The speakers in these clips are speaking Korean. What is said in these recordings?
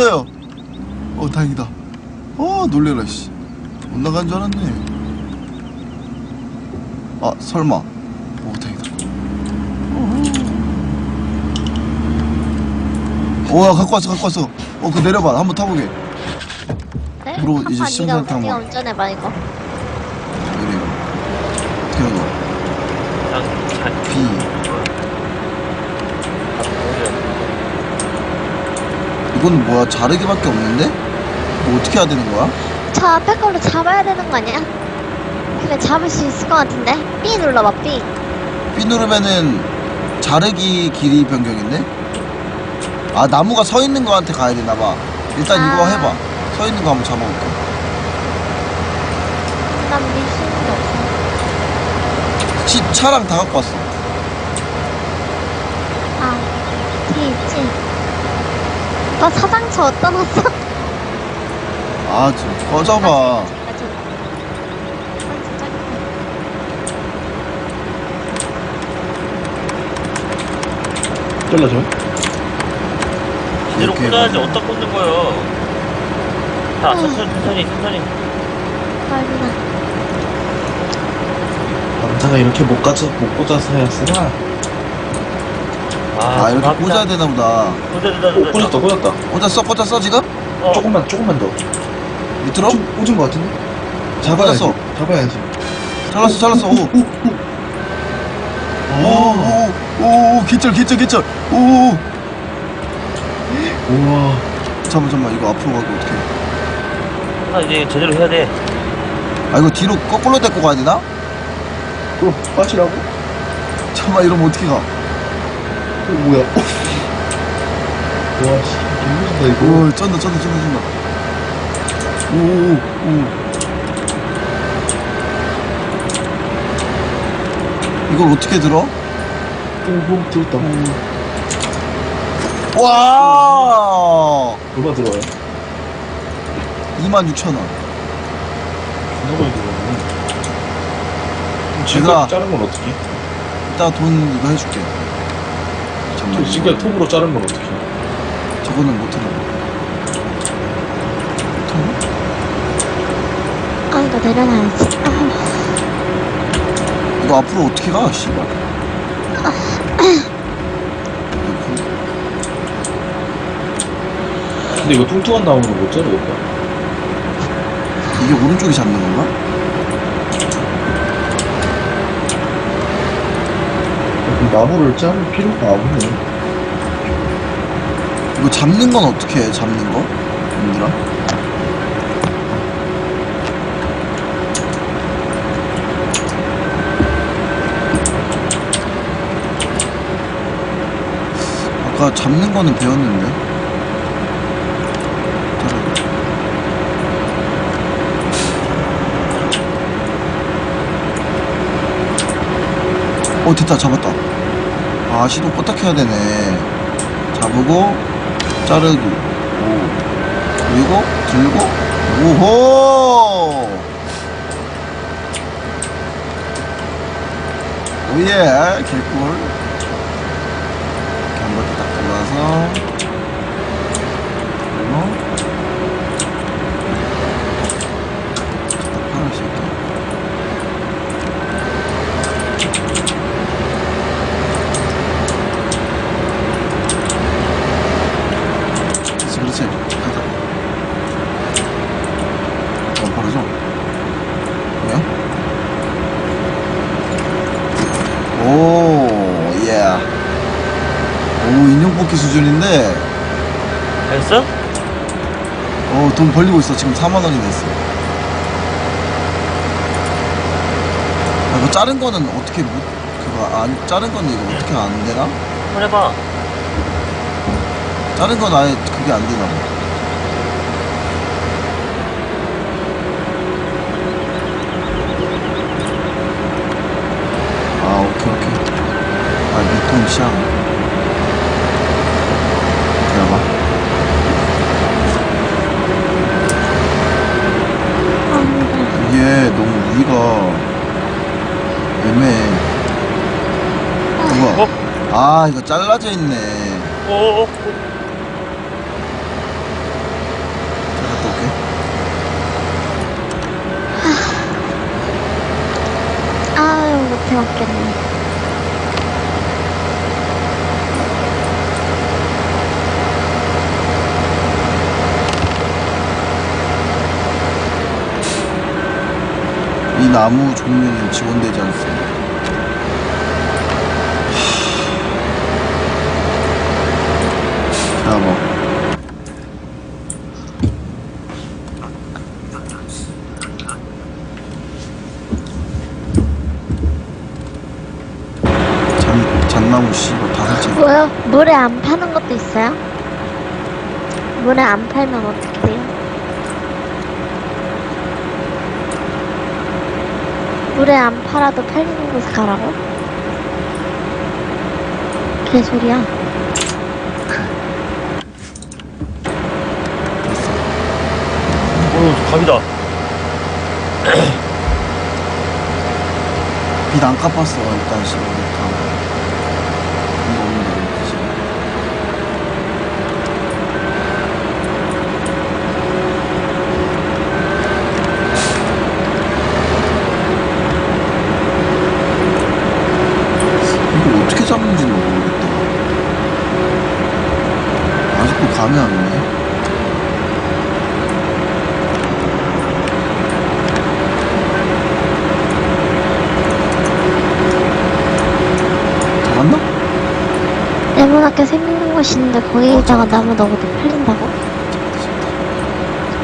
좋댔어요. 어 다행이다. 어 놀래라 씨 못 나간 줄 알았네. 아 설마. 오 다행이다. 오야 갖고 왔어 갖고 왔어. 어 그 내려봐. 한번 타보게. 네? 그리고 이제 아빠, 시험장 네가- 타면- 네가 운전해봐 이거. 내려 잘 B 모르겠어. 이건 뭐야 자르기밖에 없는데? 뭐 어떻게 해야 되는 거야? 저 앞에 걸로 잡아야 되는 거 아니야? 그래 잡을 수 있을 것 같은데 B 눌러봐 B B 누르면은 자르기 길이 변경인데? 아 나무가 서 있는 거한테 가야 되나 봐. 일단 이거 아. 해봐. 서 있는 거 한번 잡아볼게. 난 밀수는 없어 치, 차랑 다 갖고 왔어. 아 B 있지 너 사장차 어디다 놨어? 아, 좀 꺼져봐. 아. 잘라줘. 제대로 이렇게 꽂아야지. 어디다 꽂는 거예요 자 천천히 천천히 천천히 빨리나 남자가 이렇게 못 가져 못 꽂아서 했으나. 아, 이렇게 꽂아야 되나 보다. 꽂아야 된다 오, 꽂았다 꽂았다. 꽂았어, 꽂았어, 지금? 어, 조금만 조금만 더. 밑으로? 꽂은, 꽂은 거 같은데? 잡아야지. 잡아야지. 잡아야지. 잘랐어, 잘랐어. 오, 오, 오, 오, 오, 개쩔, 개쩔, 개쩔. 오, 오. 우와. 잠깐만, 잠깐만. 이거 앞으로 가고 어떻게 해. 아, 이제 제대로 해야 돼 아, 이거 뒤로 거꾸로 데리고 가야 되나? 그럼 빠지라고? 잠깐만, 이러면 어떻게 가? 이거 뭐야? 와, 씨, 개무진다 이거. 오, 쩐다, 쩐다, 쩐다, 쩐다. 오, 오, 오. 이걸 어떻게 들어? 오, 오, 들었다. 와! 얼마 들어요? 26,000원. 누가 들어요? 지금 자른 건 어떻게? 이따 돈 이거 해줄게. 잠깐만. 지금 톱으로 자른 건 어떻게? 저거는 못하나 아 이거 내려놔야지 아, 이거 앞으로 어떻게 가, 씨발. 근데 이거 뚱뚱한 나무는 못 자르겠다. 이게 오른쪽이 잡는 건가? 나무를 자를 필요가 없네. 이거 잡는 건 어떻게 해, 잡는 거? 얘들아? 아까 잡는 거는 배웠는데. 어 됐다 잡았다 아 시도 껐다 켜야 되네. 잡고 자르기 오 그리고 들고 오호! 오예 개꿀 이렇게 한 바퀴 딱 돌아서 그리고 딱 하나씩 이렇게 그렇지 그렇지 가자 어 바로죠 뭐야? 오 예. 오 뽑기 수준인데 됐어? 어 돈 벌리고 있어 지금 4만 원이 됐어 아, 이거 자른 거는 어떻게 못 그거 안 자른 거는 이거 어떻게 안 되나? 한번 해봐 자른 건 아예 그게 안 되나 봐. 아, 오케이, 오케이. 아, 미통 샹. 이거 애매해. 이거. 어? 아 이거 잘라져 있네. 어, 어. 어어어. 갔다 올게. 아, 아유 못해 먹겠네. 오. 나무 종류는 지원되지 않습니다. 자, 뭐. 잔, 잔나무 씨발 다 설치. 뭐요? 물에 안 파는 것도 있어요? 물에 안 팔면 어떻게 돼요? 물에 안 팔아도 팔리는 곳에 가라고? 개소리야. 오, 갑이다. 빛안 갚았어 일단. 이거 없는데 지금. 이거 어떻게 잡는지는 모르겠다. 아직도 감이 안 오네. 잡았나? 네모나게 생긴 곳이 있는데 거기다가 나무 넣어도 팔린다고?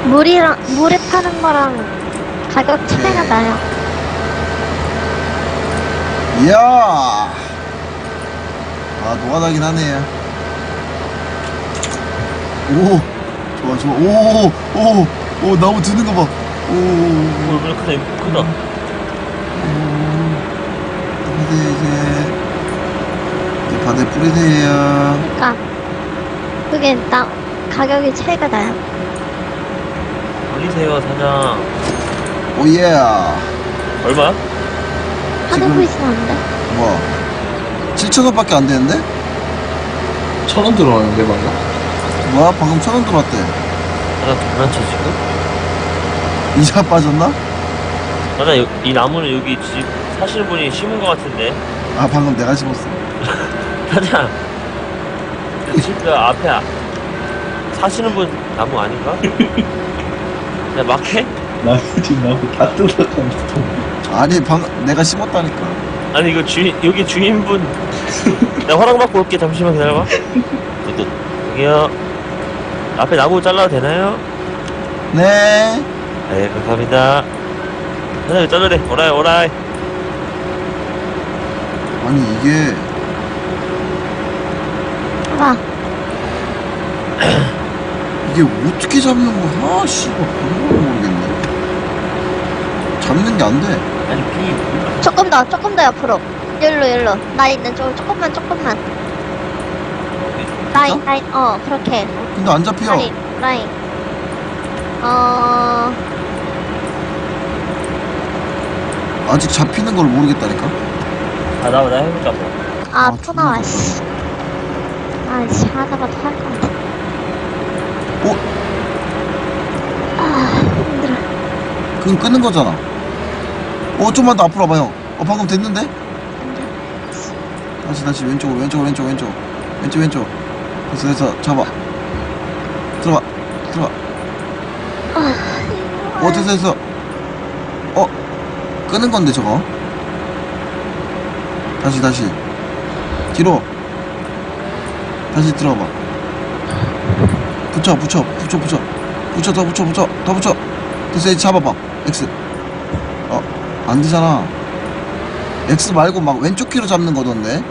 물이랑 물에 파는 거랑 가격 차이가 네. 나요. 이야! 아, 노가다긴 하네. 오! 좋아, 좋아. 오! 오! 오! 나무 드는 거 봐. 오! 오, 이거 크다, 이거 크다. 뿌리세요, 이제. 바다에 뿌리세요. 그러니까 그게 나 가격이 차이가 나요. 올리세요, 사장. 오, 예! 얼마? 하는 거 있으면 안 돼? 뭐? 7,000원 밖에 안 되는데? 천 원 들어가는데 방금? 뭐야? 방금 1,000원 들어왔대. 사장 장난쳐, 지금? 이자 빠졌나? 사장, 여- 이 나무는 여기 집 사시는 분이 심은 것 같은데. 아, 방금 내가 집었어. 사장. 그 앞에 아- 사시는 분 나무 아닌가? 그냥 막 해? 나 지금 나무 다 뜯어간다. 아니, 방금 내가 심었다니까. 아니, 이거 주인, 여기 주인분. 내가 허락 받고 올게. 잠시만 기다려봐. 또, 또, 여기요. 앞에 나무 잘라도 되나요? 네. 네, 감사합니다. 사장님 잘라래. 오라이, 오라이. 아니, 이게. 봐봐. 이게 어떻게 잡는 거야? 아, 씨발, 방법을 모르겠네. 잡는 게 안 돼. 아니, 비. 조금 더, 조금 더 옆으로. 일로, 일로. 나 있는 쪽, 조금만, 조금만. 라인, 라인, 어, 그렇게. 근데 안 잡혀. 라인, 라인. 어, 아직 잡히는 걸 모르겠다니까. 아, 나, 나 해볼까, 뭐. 아, 아, 토 존나 나와, 씨. 아, 씨, 하다가 토할 것 같아. 어? 아, 힘들어. 그건 끄는 거잖아. 어, 좀만 더 앞으로 와봐, 형. 어, 방금 됐는데? 다시, 다시, 왼쪽으로, 왼쪽으로, 왼쪽, 왼쪽. 왼쪽, 왼쪽. 됐어, 됐어. 잡아. 들어가, 들어가. 어, 됐어, 됐어. 어, 끄는 건데, 저거. 다시, 다시. 뒤로. 다시 들어봐. 붙여, 붙여, 붙여, 붙여. 붙여, 더 붙여, 붙여, 더 붙여. 됐어, 이제 잡아봐. X. 어, 안 되잖아. X 말고 막 왼쪽 귀로 잡는 거던데.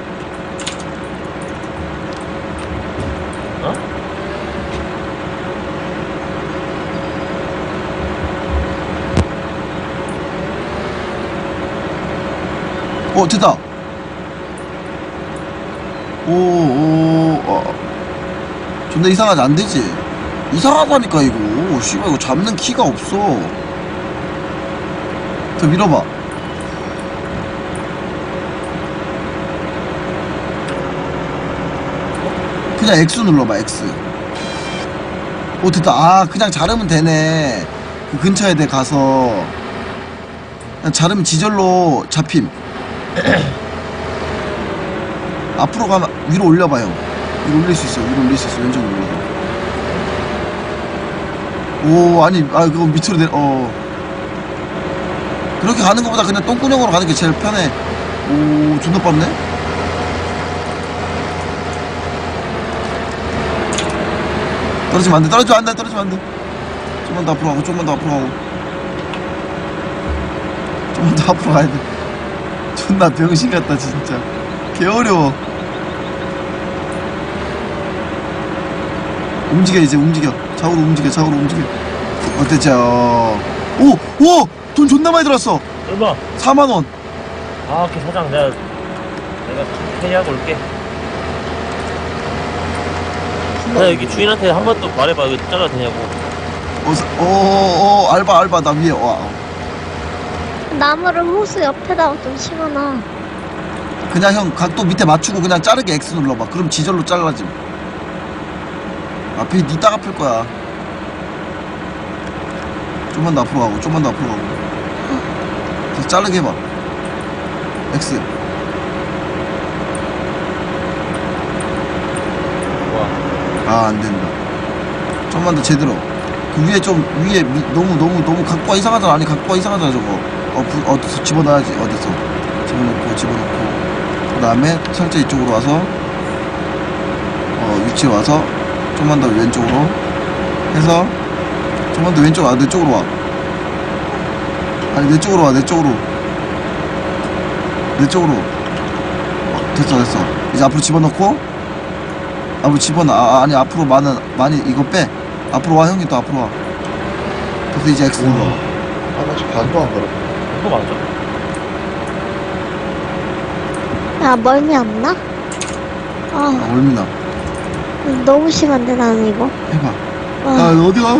어? 어, 됐다. 오, 오, 어. 존나 이상하지, 안 되지? 이상하다니까, 이거. 오, 씨발, 이거 잡는 키가 없어. 더 밀어봐. 그냥 X 눌러봐, X. 오, 됐다. 아, 그냥 자르면 되네. 그 근처에 내 가서. 그냥 자르면 지절로 잡힘. 앞으로 가면 위로 올려봐 형 위로 올릴 수 있어 위로 올릴 수 있어 왼쪽으로 올려봐 오 아니 아 그거 밑으로 내어. 그렇게 가는 것보다 그냥 똥구녕으로 가는 게 제일 편해. 오 존나 빠르네? 떨어지면 안돼. 떨어지면 안돼. 떨어지면 안돼. 좀만 더 앞으로 가고 좀만 더 앞으로 가고. 좀만 더 앞으로 가야 돼. 존나 병신 같다 진짜. 개 어려워 움직여 이제 움직여 좌우로 움직여 좌우로 움직여 어땠죠 오 오 돈 존나 많이 들었어 얼마? 4만원 아, 오케이, 사장. 내가, 내가 회의하고 올게. 나 여기 주인한테 한 번 또 말해봐. 이거 잘라도 되냐고. 어어 알바 알바 나 위에 와 나무를 호수 옆에다가 좀 심어놔. 그냥 형 각도 밑에 맞추고 그냥 자르게 X 눌러봐 그럼 지절로 잘라짐 앞에 니딱 아플 거야. 좀만 더 앞으로 가고 좀만 더 앞으로 가고. 그래서 자르게 해봐. X. 와. 아 안된다. 좀만 더 제대로. 그 위에 좀 위에 미, 너무 너무 너무 각도가 이상하잖아. 아니 각도가 이상하잖아 저거. 어, 부, 어 집어넣어야지. 어 됐어 집어넣고 집어넣고. 그 다음에 살짝 이쪽으로 와서 어 위치 와서 좀만 더 왼쪽으로 해서 좀만 더 왼쪽으로 와내 쪽으로 와. 아니 내 쪽으로 와 내 쪽으로. 내 쪽으로. 어, 됐어 됐어. 이제 앞으로 집어넣고. 앞으로 집어넣어 아, 아니 앞으로 많은 많이 이거 빼. 앞으로 와 형이 또 앞으로 와. 그래서 이제 X 눌러. 아나 지금 반도 안 걸어. 이거 맞아? 야, 멀미 안 나? 아. 아, 얼미나 너무 심한데, 나는 이거. 해봐. 아, 야너 어디 가?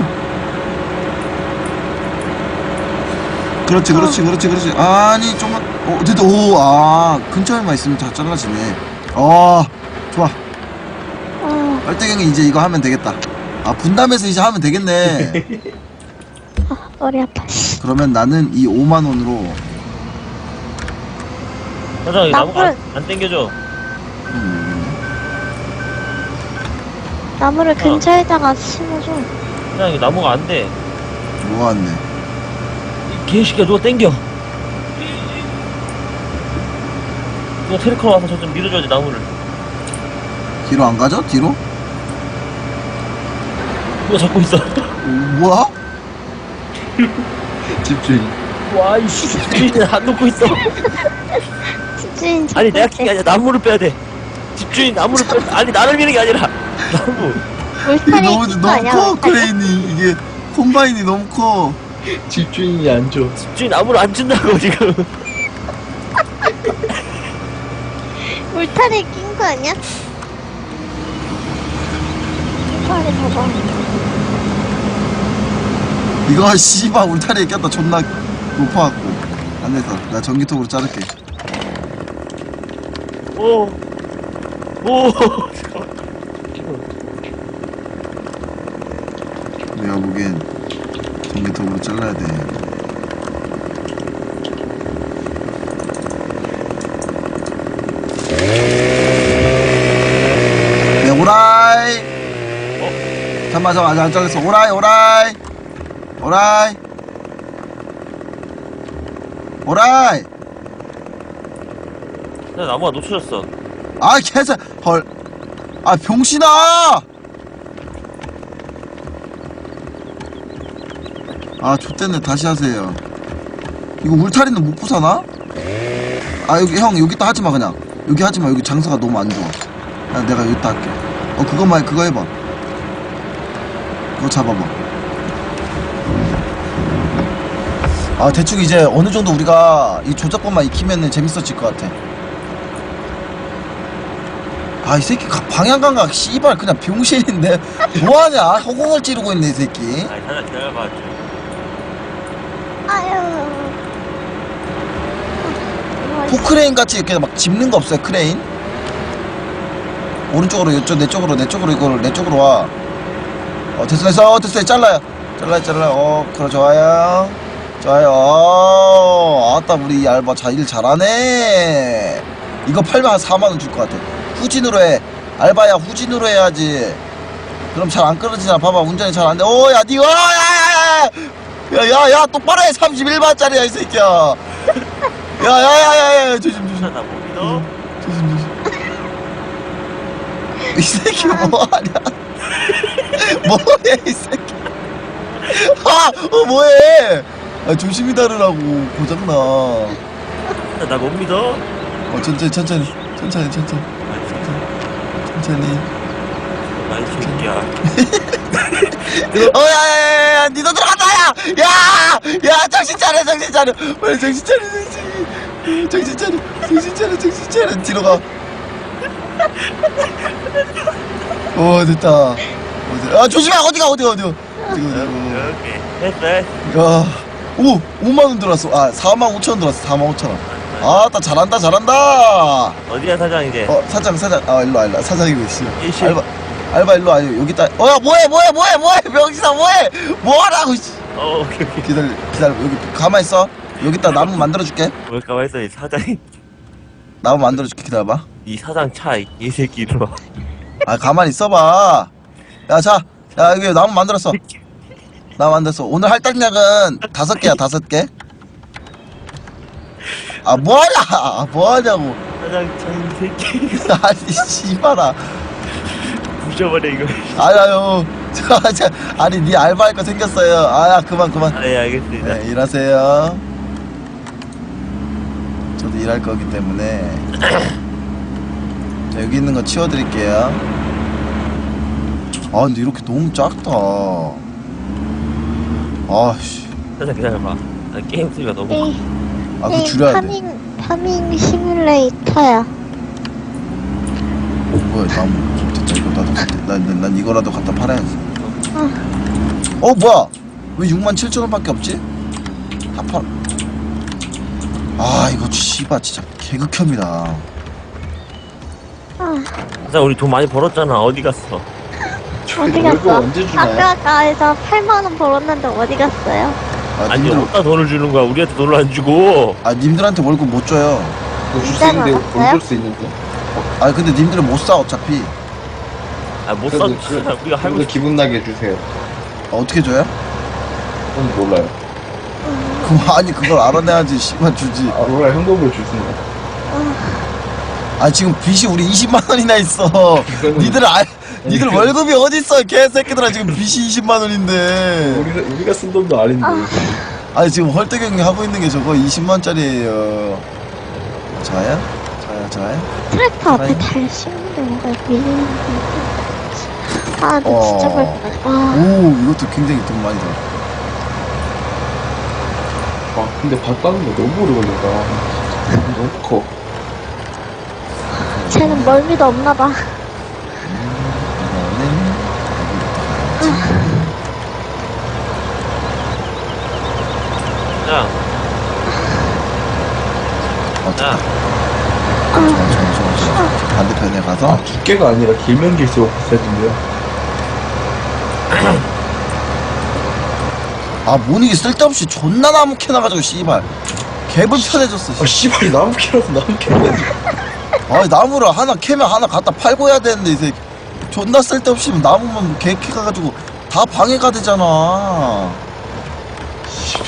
그렇지 그렇지 그렇지 그렇지. 아니 좀만 어 됐다 오 아 근처에만 있으면 다 잘라지네. 어 좋아. 아, 빨대경이 이제 이거 하면 되겠다. 아 분담해서 이제 하면 되겠네. 머리 아파. 씨. 그러면 나는 이 5만 원으로. 사장, 이 나무가 안, 안 땡겨져. 나무를 근처에다가 심어줘. 사장, 이 나무가 안 돼. 뭐가 왔네 이 개새끼야, 누가 땡겨. 누가 테레커 와서 저 좀 밀어줘야 돼, 나무를. 뒤로 안 가죠? 뒤로? 누가 잡고 있어. 오, 뭐야? 집주인 와, 이씨. 집주인이 안 놓고 있어. 집주인 아니, 내가 잡고 킥이 아니라 나무를 빼야 돼. 집주인 나무를 빼 아니, 나를 미는 게 아니라. 나무. 이게 울타리 너무 낀거 너무 아니야? 커? 크레인이 이게 콤바인이 너무 커 집주인이 안 줘. 집주인 나무를 안 준다고, 지금. 울타리 낀 거 아니야? 울타리 봐봐. 이거 씨발 울타리에 꼈다 존나 높아갖고 안 돼서 나 전기톱으로 자를게 오. 오. 보기엔 전기톱으로 잘라야 돼. 네, 오라이. 어? 잠깐만 아직 안 잘렸어 오라이 오라이. 오라이. 오라이. 나 나무가 놓쳐졌어. 아 개새 헐아 병신아 아 좆됐네. 다시 하세요. 이거 울타리는 못 부사나? 아 여기 형 여기다 하지마 그냥. 여기 하지마. 여기 장사가 너무 안 좋아. 그냥 내가 여기다 할게. 어 그것만 해, 그거 해봐. 그거 잡아봐. 아 대충 이제 어느 정도 우리가 이 조작법만 익히면은 재밌어질 것 같아. 아 이 새끼 가- 방향 감각 씨발 그냥 병신인데? 뭐하냐? 허공을 찌르고 있네 이 새끼. 아니, 사장 기다려봐. 포크레인 같이 이렇게 막 짚는 거 없어요 크레인? 오른쪽으로 이쪽 내 쪽으로 내 쪽으로 이거를 내 쪽으로 와. 어 됐어 됐어 어, 됐어 잘라요. 잘라요 잘라요. 어 그래 좋아요. 좋아요. 어, 아따 우리 이 알바 자일 잘하네. 이거 팔면 한 4만 원 줄 것 같아. 후진으로 해. 알바야 후진으로 해야지. 그럼 잘 안 끊어지잖아. 봐봐 운전이 잘 안 돼. 오야 니가 야야야 야 야 야 똑바로 해 31만짜리야 이 새끼야 야 야 야 야 야 조심 조심 나못 믿어 조심 조심 이 새끼 뭐하냐 뭐해 이 새끼 아 어 뭐해 아 조심히 다루라고 고장나 어 나 못 믿어 천천히 천천히 천천히 천천히 아이 천천히 아이 새끼야 어, 야, 야, 야, 야, 니도 들어간다, 야! 야! 야, 정신 차려, 정신 차려! 빨리 정신 차려, 정신, 정신 차려, 정신 차려, 정신 차려, 뒤로 가. 어, 됐다. 어, 됐- 아, 조심해! 어디가, 어디가, 어디가. 어디가. 오케이 됐어. 야, 오, 5만 원 들어왔어. 아, 4만 5천 원 들어왔어, 4만 5천 원. 아, 따 잘한다, 잘한다! 어디야 사장 이제 어, 사장, 사장. 아, 일로 와, 일로 와. 사장이고 있어. 알바, 알바 일로 와. 여기 있다. 어, 야, 뭐해, 뭐해, 뭐해, 뭐해! 병신아, 뭐해! 뭐하라고, 씨. 어 오케이 오케이. 기다려 기다려. 여기 가만 있어. 여기다. 나무 만들어 줄게. 뭘까 했어. 이 사장이. 나무 만들어 줄게. 기다려봐. 이 사장 차이 새끼 이리 와. 아 가만 있어봐. 야 자 야 여기 나무 만들었어. 나무 만들었어. 오늘 할당량은 다섯 개야 다섯 개 아 뭐하냐? 아, 뭐하냐고. 사장 차 이 새끼. 아니 씨발아. 부셔버려 이거. 아유 저, 저, 아니 네 알바할 거 생겼어요. 아야 그만 그만. 아 예 알겠습니다. 네, 일하세요. 저도 일할 거기 때문에. 자, 여기 있는 거 치워드릴게요. 아 근데 이렇게 너무 작다. 아씨. 사장 기다려봐. 나 게임 소리가 너무 커. 네, 아. 그거 네, 줄여야 돼. 파밍, 파밍 시뮬레이터야. 뭐야 좀 됐다 이거 나도 갖다 난, 난, 난 이거라도 갖다 팔아야지. 아. 어 뭐야 왜 6만 7천 원밖에 없지? 다 팔. 아 이거 씨발 진짜 개극혐이다 아, 사장 우리 돈 많이 벌었잖아 어디 갔어 어디 월급 갔어? 언제 주나요? 아까까에서 8만원 벌었는데 어디 갔어요? 아 아니 님들 어디다 돈을 주는 거야 우리한테 돈을 안 주고 아 님들한테 월급 못 줘요 줄수 있는데 알았어요? 돈줄 수 있는데 아 근데 님들은 못 사 어차피 아못 그래도 사 그- 우리가 할고 그래도 기분 나게 해주세요 아, 어떻게 줘요? 전 몰라요 그럼 아니 그걸 알아내야지 씨발 주지 아 몰라 현금으로 주시는 아 지금 빚이 우리 20만 원이나 있어 니들 알 니들 그- 월급이 어딨어 개새끼들아 지금 빚이 20만 원인데 우리가 우리가 쓴 돈도 아닌데 아니 지금 헐떡경이 하고 있는 게 저거 20만 원짜리예요 저요? 저요 저요? 트랙터 앞에 아니. 달 씌우는데 뭔가 밀리는 거. 아, 나 진짜 어. 벌 아, 오 이것도 굉장히 돈 많이 들어. 아 근데 밥 따는 거 너무 오래 걸린다. 너무 커. 쟤는 멀미도 없나 봐. 이거는 자, 어떻게 자, 반대편에 가서. 아 두께가 아니라 길면 길수록 비싸진대요 아 모니기 쓸데없이 존나 나무 캐나가지고 씨발. 개불편해졌어 아 씨발 나무 캐라서 나무 캐네. 아 나무를 하나 캐면 하나 갖다 팔고 해야 되는데 이제 존나 쓸데없이 나무만 개 캐가지고 다 방해가 되잖아. 씨발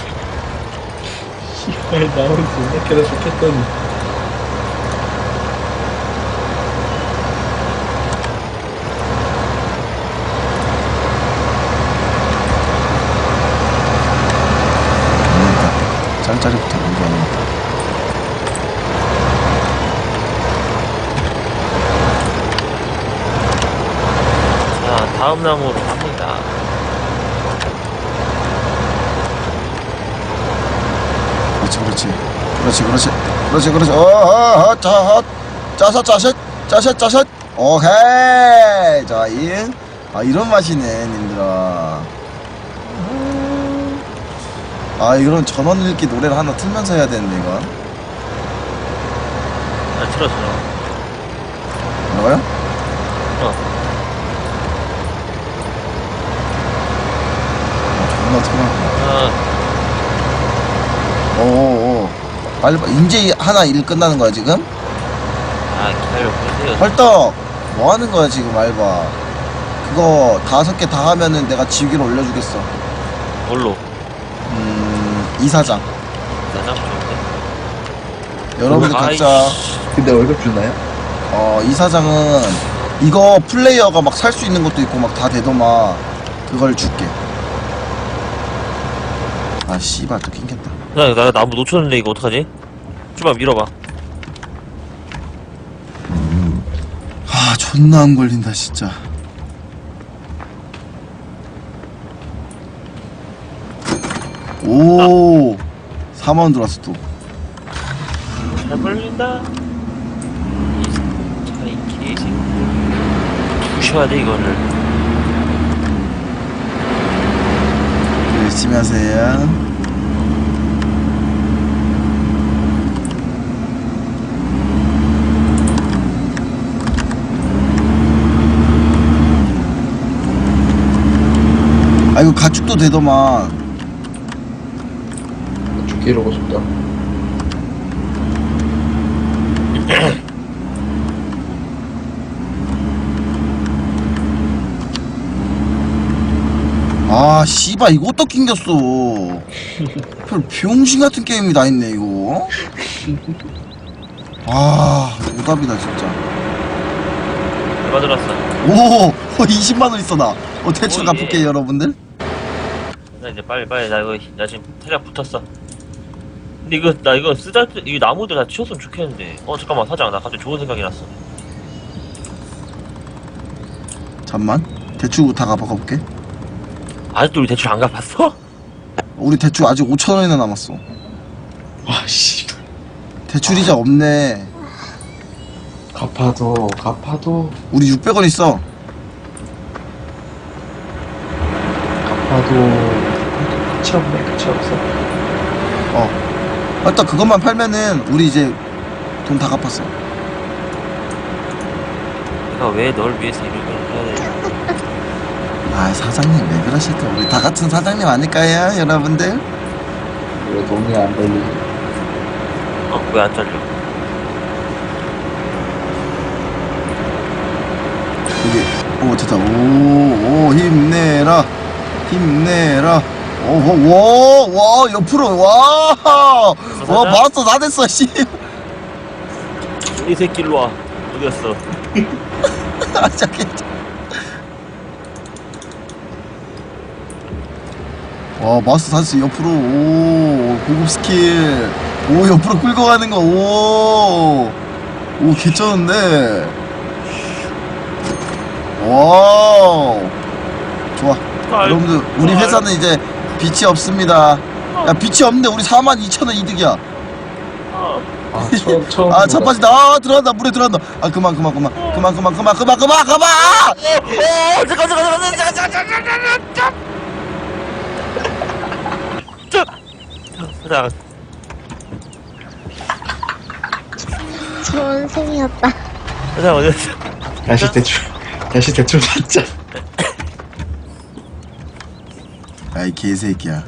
나무 존나 캐다 좋겠더니 그러니까 짤짤이부터 먼저 하는 거자 다음 나무로 갑니다. 그렇지 그렇지. 그렇지 그렇지. 그렇지 그렇지. 어어어 자헛 짜샷 짜샷 짜샷 짜샷 오케이. 자이 아 이런 맛이네 님들아. 음, 아 이런 전원 읽기 노래를 하나 틀면서 해야 되는데 이건 아 틀어 틀어. 뭐라고요? 어. 아, 존나 틀어 아 오오오 빨리 봐. 이제 하나 일 끝나는 거야 지금? 아, 기다려 보세요. 헐떡 뭐 하는 거야 지금 알바 그거 다섯 개 다 하면은 내가 지위로 올려주겠어 뭘로? 이사장 나장 좋은데 여러분들 아이씨. 각자 근데 월급 주나요? 어 이사장은 이거 플레이어가 막 살 수 있는 것도 있고 막 다 되더만 그걸 줄게 아 씨발 또 낑겼다 야, 나 나무 놓쳤는데 이거 어떡하지? 좀만 밀어봐 아 존나 안 걸린다 진짜 오. 4만원 들어왔어 또. 잘 걸린다. 자이 개새끼 부셔야 돼 이거를. 열심히 하세요. 아 이거 가축도 되더만 이러고 싶다. 아 씨발 이거 또 낑겼어? 별 병신 같은 게임이 다 있네 이거. 아 오답이다 진짜. 얼마 들었어 오 20만원 있어 나어 대출 오 예. 갚을게 여러분들. 나 이제 빨리 빨리 나 이거 나 지금 태력 붙었어 근데 이거 나 이거 쓰다 이 나무들 다 치웠으면 좋겠는데. 어 잠깐만 사장 나 갑자기 좋은 생각이 났어. 잠만? 대출 다 갚아볼게. 아직도 우리 대출 안 갚았어? 우리 대출 아직 5천원이나 남았어. 와, 씨. 대출 이자 없네. 갚아도, 갚아도, 우리 600원 있어. 갚아도, 끝이 없네, 끝이 없어. 어 일단 그것만 팔면은 우리 이제 돈 다 갚았어. 내가 왜 널 위해서 이런 걸 해야 돼아 사장님 왜 그러실까? 우리 다 같은 사장님 아닐까요 여러분들? 왜 돈이 안 걸리지? 어? 왜 안 잘려? 여기 오 됐다. 오오 힘내라. 힘내라. 오와 와 옆으로 와 와 봤어 나 됐어 씨. 이 새끼 일로 와. 어디 갔어. 아, 저기. 와 마스터 다시 옆으로. 오 고급 스킬. 오 옆으로 끌고 가는 거오오 개쩌는데. 와 좋아. 여러분들 우리 회사는 이제 빛이 없습니다 야 빛이 없는데 우리 4만 2천 원 이득이야 아, 처음, 처음. 아 자빠지다 아 들어간다 물에 들어간다 아 그만 그만 그만 그만 그만 그만 그만 그만 그만 어, 잠깐 잠깐 잠깐 잠깐 잠깐 잠깐 잠깐 사장 좋은 생이었다. 사장 어디 갔어? 다시 대출, 다시 대출 받자. 아이 개새끼야